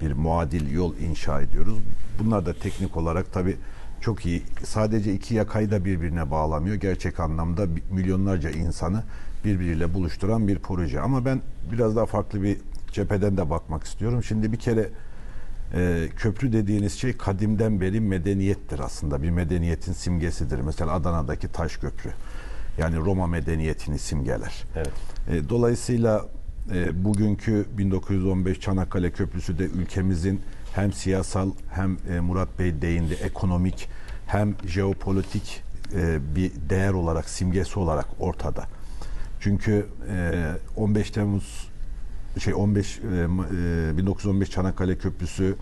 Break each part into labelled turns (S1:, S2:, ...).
S1: bir muadil yol inşa ediyoruz. Bunlar da teknik olarak tabii çok iyi. Sadece iki yakayı da birbirine bağlamıyor. Gerçek anlamda milyonlarca insanı birbiriyle buluşturan bir proje. Ama ben biraz daha farklı bir cepheden de bakmak istiyorum. Şimdi bir kere e, köprü dediğiniz şey kadimden beri medeniyettir aslında. Bir medeniyetin simgesidir. Mesela Adana'daki taş köprü. Yani Roma medeniyetini simgeler.
S2: Evet.
S1: E, dolayısıyla e, bugünkü 1915 Çanakkale Köprüsü de ülkemizin hem siyasal hem e, Murat Bey değindi ekonomik hem jeopolitik e, bir değer olarak simgesi olarak ortada. Çünkü e, 15 Temmuz şey 15 e, ma- e, 1915 Çanakkale Köprüsü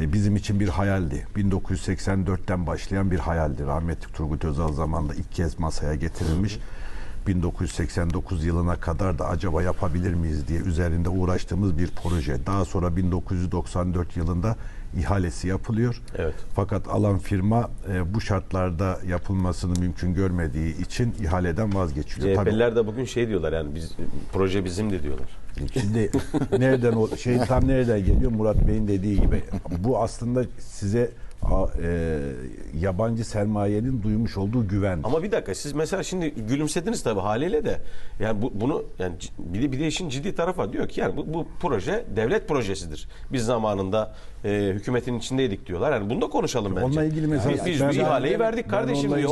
S1: e, bizim için bir hayaldi. 1984'ten başlayan bir hayaldi. Rahmetli Turgut Özal zamanında ilk kez masaya getirilmiş. 1989 yılına kadar da acaba yapabilir miyiz diye üzerinde uğraştığımız bir proje. Daha sonra 1994 yılında ihalesi yapılıyor.
S2: Evet.
S1: Fakat alan firma e, bu şartlarda yapılmasını mümkün görmediği için ihaleden vazgeçiyor. Tabii
S2: CHP'liler de bugün şey diyorlar yani biz proje bizim de diyorlar.
S1: Şimdi nereden o şey tam nereden geliyor Murat Bey'in dediği gibi. Bu aslında size a, e, yabancı sermayenin duymuş olduğu güven.
S2: Ama bir dakika siz mesela şimdi gülümsediniz tabii haliyle de yani bu, bunu yani bir de, bir de işin ciddi tarafı var. Diyor ki yani bu, bu proje devlet projesidir. Biz zamanında e, hükümetin içindeydik diyorlar. Yani bunu da konuşalım bence.
S1: Onunla ilgili mesela
S2: biz, biz
S1: ben-
S2: ihaleyi
S1: ben-
S2: verdik
S1: ben
S2: kardeşim diyor.